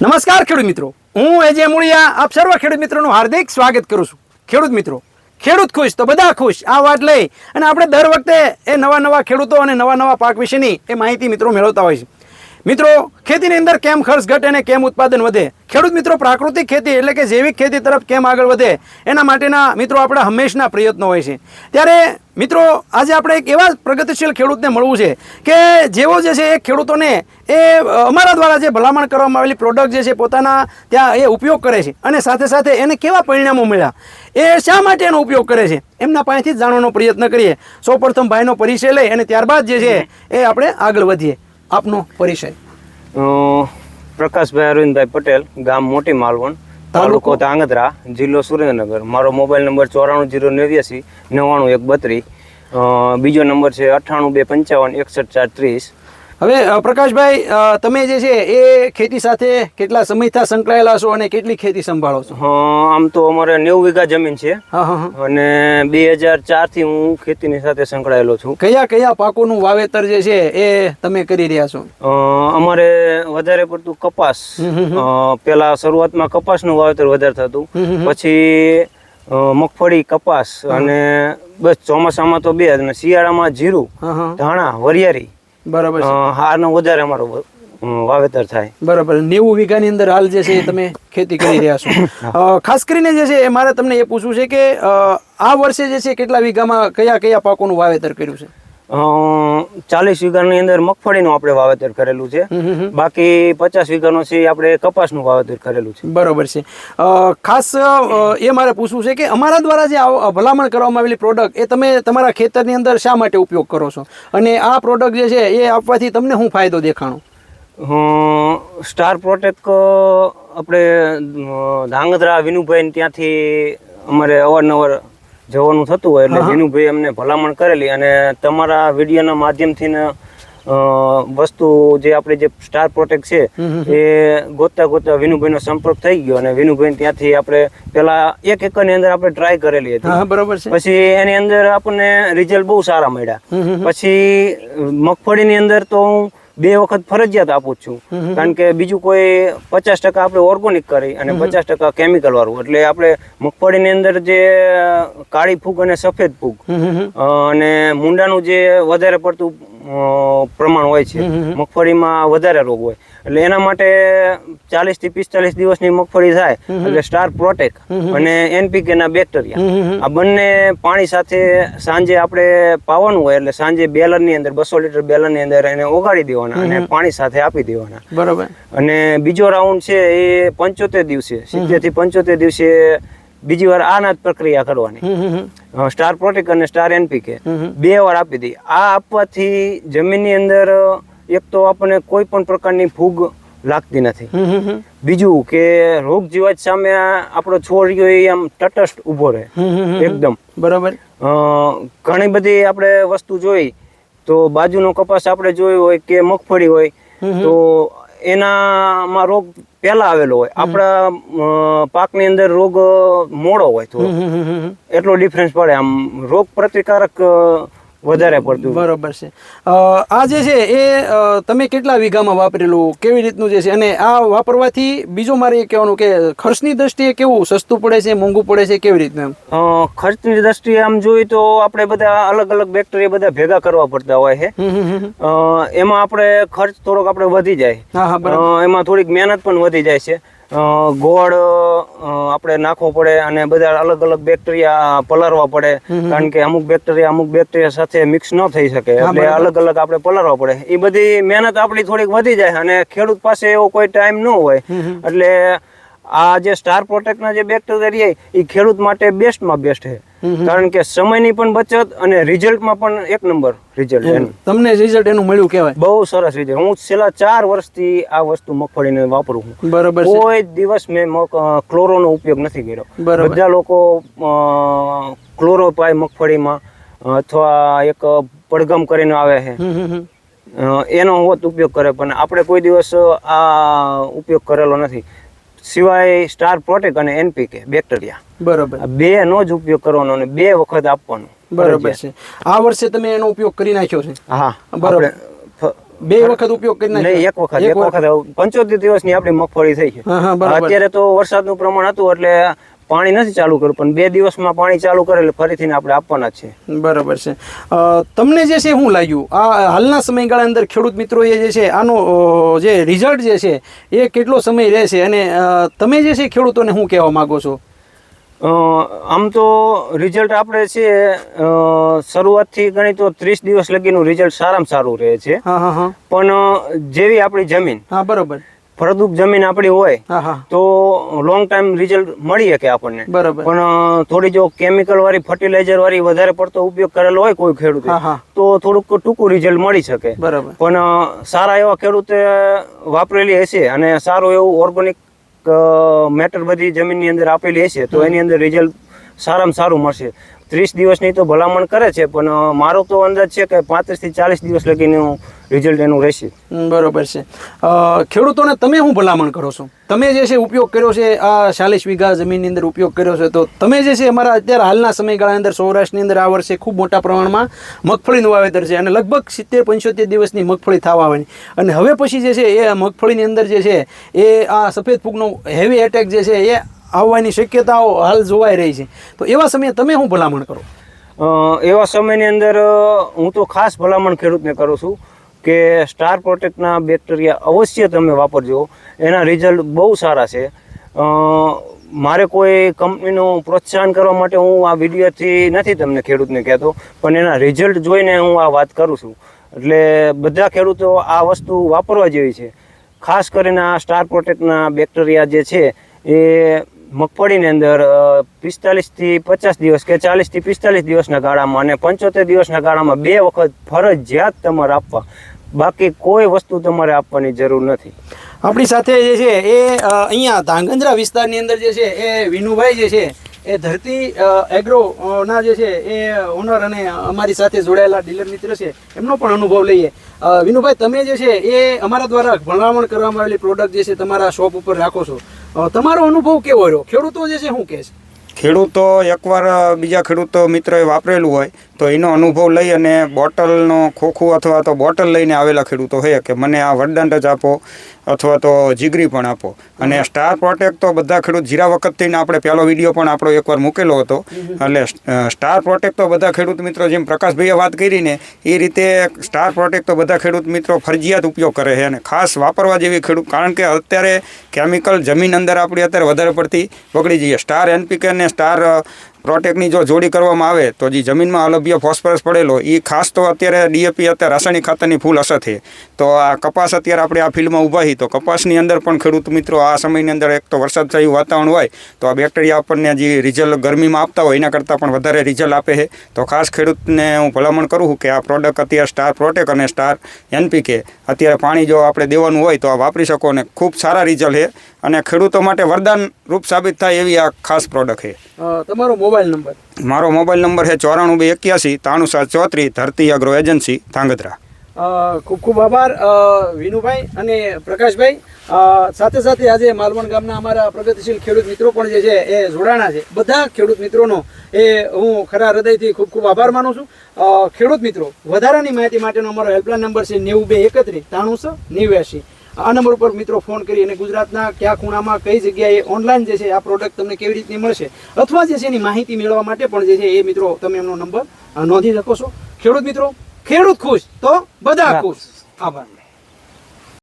નમસ્કાર ખેડૂત મિત્રો. હું એજે મુળિયા, આપ સર્વ ખેડૂત મિત્રોનું હાર્દિક સ્વાગત કરું છું. ખેડૂત મિત્રો, ખેડૂત ખુશ તો બધા ખુશ, આ વાત લઈ અને આપણે દર વખતે એ નવા નવા ખેડૂતો અને નવા નવા પાક વિશેની એ માહિતી મિત્રો મેળવતા હોય છે. મિત્રો, ખેતીની અંદર કેમ ખર્ચ ઘટે અને કેમ ઉત્પાદન વધે? ખેડૂત મિત્રો, પ્રાકૃતિક ખેતી એટલે કે જૈવિક ખેતી તરફ કેમ આગળ વધે? એના માટેના મિત્રો આપણા હંમેશના પ્રયત્નો હોય છે. ત્યારે મિત્રો, આજે આપણે એક એવા પ્રગતિશીલ ખેડૂતને મળવું છે કે જેવો જે છે એ ખેડૂતોને એ અમારા દ્વારા જે ભલામણ કરવામાં આવેલી પ્રોડક્ટ જે છે પોતાના ત્યાં એ ઉપયોગ કરે છે અને સાથે સાથે એને કેવા પરિણામો મળ્યા? એ શા માટે એનો ઉપયોગ કરે છે? એમના પાસેથી જ જાણવાનો પ્રયત્ન કરીએ. સૌપ્રથમ ભાઈનો પરિચય લઈ અને ત્યારબાદ જે છે એ આપણે આગળ વધીએ. આપનો પરિચય? પ્રકાશભાઈ અરવિંદભાઈ પટેલ ગામ મોટી માલવણ તાલુકો ધાંગધ્રા જિલ્લો સુરેન્દ્રનગર. મારો મોબાઈલ નંબર ચોરાણું જીરો નેવ્યાસી નવ્વાણું એક બત્રીસ બીજો નંબર છે અઠ્ઠાણું બે પંચાવન એકસઠ ચાર ત્રીસ. હવે પ્રકાશભાઈ તમે જે છે એ ખેતી સાથે કેટલા સમયથી સંકળાયેલા છો અને કેટલી ખેતી સંભાળો છો? આમ તો અમારે નેવું વીઘા જમીન છે. અને બે હજાર ચારથી હું ખેતીની સાથે સંકળાયેલો છું. કયા કયા પાકોનું વાવેતર જે છે એ તમે કરી રહ્યા છો? અમારે વધારે પડતું કપાસ. પેલા શરૂઆતમાં કપાસનું વાવેતર વધારે થતું. પછી મગફળી કપાસ અને બસ ચોમાસામાં તો બે અને શિયાળામાં જીરું ધાણા વરિયાળી. બરાબર આનો વધારે અમારો વાવેતર થાય. બરાબર નેવું વીઘાની અંદર હાલ જે છે એ તમે ખેતી કરી રહ્યા છો. ખાસ કરીને જે છે મારે તમને એ પૂછવું છે કે આ વર્ષે જે છે કેટલા વીઘામાં કયા કયા પાકોનું વાવેતર કર્યું છે? ચાલીસ વીઘાની અંદર મગફળીનું આપણે વાવેતર કરેલું છે. બાકી પચાસ વીઘાનો છે આપણે કપાસનું વાવેતર કરેલું છે. બરોબર છે. ખાસ એ મારે પૂછવું છે કે અમારા દ્વારા જે ભલામણ કરવામાં આવેલી પ્રોડક્ટ એ તમે તમારા ખેતરની અંદર શા માટે ઉપયોગ કરો છો? અને આ પ્રોડક્ટ જે છે એ આપવાથી તમને શું ફાયદો દેખાણો? સ્ટાર પ્રોટેક આપણે ધાંગધ્રા વિનુભાઈ ત્યાંથી અમારે અવારનવાર જવાનું થતું હોય એટલે વિનુભાઈ અમને ભલામણ કરેલી અને તમારા વિડીયોના માધ્યમથી વસ્તુ જે આપણે જે સ્ટાર પ્રોટેક્ટ છે એ ગોતતા ગોતતા વિનુભાઈનો સંપર્ક થઈ ગયો અને વિનુભાઈ ત્યાંથી આપણે પેલા એક એકરની અંદર આપણે ટ્રાય કરેલી હતી. બરોબર છે. પછી એની અંદર આપણને રિઝલ્ટ બહુ સારા મળ્યા. પછી મગફળીની અંદર તો હું બે વખત ફરજિયાત આપું છું. કારણ કે બીજું કોઈ પચાસ ટકા આપણે ઓર્ગોનિક કરી અને પચાસ ટકા કેમિકલ વાળું. એટલે આપણે મગફળીની અંદર જે કાળી ફૂગ અને સફેદ ફૂગ. અને મુંડાનું જે વધારે પડતું પ્રમાણ હોય છે મગફળીમાં વધારે રોગ હોય. એટલે એના માટે ચાલીસથી પિસ્તાલીસ દિવસની મગફળી થાય એટલે સ્ટાર પ્રોટેક અને એનપીકે ના બેક્ટેરિયા. આ બંને પાણી સાથે સાંજે આપણે પાવાનું હોય એટલે સાંજે બેલરની અંદર બસો લીટર બેલરની અંદર એને ઓગાળી દેવાના અને પાણી સાથે આપી દેવાના. બરોબર. અને બીજો રાઉન્ડ છે એ પંચોતેર દિવસે સિત્તેરથી પંચોતેર દિવસે બીજી વાર આના જ પ્રક્રિયા કરવાની. સ્ટાર પ્રોટેક અને સ્ટાર એનપીકે બે વાર આપી દઈએ. આ આપવાથી જમીનની અંદર એક તો આપણને કોઈ પણ પ્રકારની ફૂગ લાગતી નથી. બીજું કે રોગ જીવાત સામે આપણો છોડ એ આમ તટસ્થ ઊભો રહે. એકદમ. બરાબર. ઘણી બધી આપણે વસ્તુ જોઈ તો બાજુનો કપાસ આપણે જોયો હોય કે મગફળી હોય તો એનામાં રોગ પહેલા આવેલો હોય. આપણા પાકની અંદર રોગ મોડો હોય થોડો હમ. એટલો ડિફરન્સ પડે. આમ રોગ પ્રતિકારક વધારે પડતું. બરોબર છે. આ જે છે એ તમે કેટલા વીઘામાં વાપરેલું? કેવી રીતનું જે છે? અને આ વાપરવાથી બીજું મારે એ કહેવાનું કે ખર્ચની દ્રષ્ટિએ કેવું સસ્તું પડે છે મોંઘું પડે છે કેવી રીતનું ખર્ચની દ્રષ્ટિએ આમ જોઈએ તો આપણે બધા અલગ અલગ બેક્ટેરિયા બધા ભેગા કરવા પડતા હોય છે. એમાં આપણે ખર્ચ થોડોક આપણે વધી જાય. એમાં થોડીક મહેનત પણ વધી જાય છે. ગોળ આપણે નાખવો પડે અને બધા અલગ અલગ બેક્ટેરિયા પલારવા પડે. કારણ કે અમુક બેક્ટેરિયા અમુક બેક્ટેરિયા સાથે મિક્સ ન થઈ શકે. એટલે અલગ અલગ આપણે પલારવા પડે. એ બધી મહેનત આપણી થોડીક વધી જાય અને ખેડૂત પાસે એવો કોઈ ટાઈમ ન હોય. એટલે આ જે સ્ટાર પ્રોટેક્ટના જે બેક્ટેરિયા એ ખેડૂત માટે બેસ્ટમાં બેસ્ટ છે. કારણ કે સમયની પણ બચત અને રિઝલ્ટમાં પણ એક નંબર રિઝલ્ટ એનું તમને રિઝલ્ટ એનું મળ્યું કહેવાય? બહુ સરસ રિઝલ્ટ હું છેલ્લા ચાર વર્ષથી આ વસ્તુ મગફળીને વાપરું છું. બરાબર કોઈ દિવસ મેં ક્લોરોનો ઉપયોગ નથી કર્યો. બધા લોકો ક્લોરો પાય મગફળીમાં અથવા એક પડગમ કરીને આવે છે. એનો હોત ઉપયોગ કરે પણ આપણે કોઈ દિવસ આ ઉપયોગ કરેલો નથી. સિવાય સ્ટાર પ્રોટેક અને એનપીકે બેક્ટેરિયા. બરોબર. બે નો જ ઉપયોગ કરવાનો અને બે વખત આપવાનો. બરોબર છે. આ વર્ષે તમે એનો ઉપયોગ કરી નાખ્યો છે? હા બરોબર. બે વખત ઉપયોગ કરી નાખ્યો? એક વખત એક વખત? પંચોતેર દિવસની આપણી મગફળી થઈ છે. અત્યારે તો વરસાદનું પ્રમાણ હતું એટલે પાણી નથી ચાલુ કર્યું પણ બે દિવસમાં પાણી ચાલુ કરે એટલે ફરીથી આપણે આપવાના છે. બરાબર છે. તમને જે છે શું લાગ્યું? આ હાલના સમયગાળા અંદર ખેડૂત મિત્રોએ જે છે આનો જે રિઝલ્ટ જે છે એ કેટલો સમય રહેશે? અને તમે જે છે ખેડૂતોને શું કહેવા માંગો છો? આમ તો રિઝલ્ટ આપણે છે શરૂઆતથી ગણી તો ત્રીસ દિવસ લગીનું રિઝલ્ટ સારામાં સારું રહે છે. પણ જેવી આપણી જમીન હા બરાબર. ફળદ્રુપ જમીન આપણી હોય તો લોંગ ટાઈમ રિઝલ્ટ મળી શકે આપણને. બરાબર. પણ થોડી જો કેમિકલ વાળી ફર્ટિલાઇઝર વાળી વધારે પડતો ઉપયોગ કરેલો હોય કોઈ ખેડૂતે તો થોડુંક ટૂંકું રિઝલ્ટ મળી શકે. બરાબર. પણ સારા એવા ખેડૂતે વાપરેલી હશે અને સારું એવું ઓર્ગેનિક મેટર બધી જમીનની અંદર આપેલી હશે તો એની અંદર રિઝલ્ટ સારામાં સારું મળશે. ત્રીસ દિવસની તો ભલામણ કરે છે, પણ મારો તો અંદાજ છે કે પાંત્રીસથી ચાલીસ દિવસ લગીનું રિઝલ્ટ એનું રહેશે. બરોબર છે. ખેડૂતોને તમે શું ભલામણ કરો છો? તમે જે છે ઉપયોગ કર્યો છે, આ ચાલીસ વીઘા જમીનની અંદર ઉપયોગ કર્યો છે, તો તમે જે છે અમારા અત્યારે હાલના સમયગાળા અંદર સૌરાષ્ટ્રની અંદર આ વર્ષે ખૂબ મોટા પ્રમાણમાં મગફળીનું વાવેતર છે, અને લગભગ સિત્તેર પંચોતેર દિવસની મગફળી થવા આવવાની અને હવે પછી જે છે એ મગફળીની અંદર જે છે એ આ સફેદ ફૂગનો હેવી એટેક જે છે એ આવવાની શક્યતાઓ હાલ જોવાઈ રહી છે. તો એવા સમયે તમે શું ભલામણ કરો? એવા સમયની અંદર હું તો ખાસ ભલામણ ખેડૂતને કરું છું કે સ્ટાર પ્રોટેક્ટના બેક્ટેરિયા અવશ્ય તમે વાપરજો. એના રિઝલ્ટ બહુ સારા છે. મારે કોઈ કંપનીનું પ્રોત્સાહન કરવા માટે હું આ વિડીયોથી નથી તમને ખેડૂતને કહેતો, પણ એના રિઝલ્ટ જોઈને હું આ વાત કરું છું. એટલે બધા ખેડૂતો આ વસ્તુ વાપરવા જેવી છે. ખાસ કરીને આ સ્ટાર પ્રોટેક્ટના બેક્ટેરિયા જે છે, એ મગફળીની અંદર પિસ્તાલીસથી પચાસ દિવસ કે ચાલીસથી પિસ્તાલીસ દિવસના ગાળામાં અને પંચોતેર દિવસના ગાળામાં બે વખત ફરજિયાત તમારે આપવા. બાકી કોઈ વસ્તુ તમારે આપવાની જરૂર નથી. આપણી સાથે જે છે એ અહીંયા ધાંગધ્રા વિસ્તારની અંદર જે છે એ વિનુભાઈ જે છે એ ધરતી એગ્રો ના જે છે એ ઓનર અને અમારી સાથે જોડાયેલા ડીલર મિત્ર છે, એમનો પણ અનુભવ લઈએ. વિનુભાઈ, તમે જે છે એ અમારા દ્વારા ભલામણ કરવામાં આવેલી પ્રોડક્ટ જે છે તમારા શોપ ઉપર રાખો છો. તમારો અનુભવ કેવો રહ્યો? ખેડૂતો જે છે, શું કહે છે? ખેડૂતો એકવાર બીજા ખેડૂતો મિત્રએ વાપરેલું હોય, તો એનો અનુભવ લઈ અને બોટલનો ખોખું અથવા તો બોટલ લઈને આવેલા ખેડૂતો હોય, કે મને આ વરદાન જ આપો અથવા તો જીગરી પણ આપો. અને સ્ટાર પ્રોટેક્ટ તો બધા ખેડૂત જીરા વખતથી ને આપણે પહેલો વીડિયો પણ આપણો એકવાર મૂકેલો હતો. એટલે સ્ટાર પ્રોટેક્ટ તો બધા ખેડૂત મિત્રો જેમ પ્રકાશભાઈએ વાત કરી ને એ રીતે સ્ટાર પ્રોટેક્ટ તો બધા ખેડૂત મિત્રો ફરજિયાત ઉપયોગ કરે છે અને ખાસ વાપરવા જેવી ખેડૂત કારણ કે અત્યારે કેમિકલ જમીન અંદર આપણી અત્યારે વધારે પડતી પકડી જઈએ. સ્ટાર એનપીકે અને સ્ટાર અ, પ્રોટેક્ટની જો જોડી કરવામાં આવે તો જે જમીનમાં અલભ્ય ફોસ્ફરસ પડેલો એ ખાસ તો અત્યારે ડીએપી અત્યારે રાસાયણિક ખાતરની ફૂલ અસર છે. તો આ કપાસ અત્યારે આપણે આ ફિલ્ડમાં ઊભા છીએ તો કપાસની અંદર પણ ખેડૂત મિત્રો આ સમયની અંદર એક તો વરસાદ થયું વાતાવરણ હોય તો આ બેક્ટેરિયા આપણને જે રિઝલ્ટ ગરમીમાં આપતા હોય એના કરતાં પણ વધારે રિઝલ્ટ આપે છે. તો ખાસ ખેડૂતને હું ભલામણ કરું છું કે આ પ્રોડક્ટ અત્યારે સ્ટાર પ્રોટેક અને સ્ટાર એનપીકે અત્યારે પાણી જો આપણે દેવાનું હોય તો આ વાપરી શકો અને ખૂબ સારા રિઝલ્ટ છે. અને ખેડૂતો માટે વરદાન રૂપ સાબિત થાય એવી આ ખાસ પ્રોડક્ટ છે. તમારો મોબાઈલ નંબર? મારો મોબાઈલ નંબર છે ચોરાણું બે એક્યાસી ત્રાણું સાત ચોત્રીસ ધરતી અગ્રો એજન્સી ધાંગધ્રા. ખૂબ ખૂબ આભાર વિનુભાઈ અને પ્રકાશભાઈ. સાથે સાથે આજે માલવણ ગામના અમારા પ્રગતિશીલ ખેડૂત મિત્રો પણ જે છે એ જોડાણા છે. બધા ખેડૂત મિત્રોનો એ હું ખરા હૃદયથી ખૂબ ખૂબ આભાર માનું છું. ખેડૂત મિત્રો વધારાની માહિતી માટેનો અમારો હેલ્પલાઇન નંબર છે નેવું બે એકત્રીસ ત્રાણું સો નેવ્યાસી. આ નંબર ઉપર મિત્રો ફોન કરી અને ગુજરાતના કયા ખૂણામાં કઈ જગ્યાએ ઓનલાઈન જે છે આ પ્રોડક્ટ તમને કેવી રીતની મળશે અથવા જે છે એની માહિતી મેળવવા માટે પણ જે છે એ મિત્રો તમે એમનો નંબર નોંધી શકો છો. ખેડૂત મિત્રો ખેડૂત ખુશ તો બધા ખુશ. આભાર.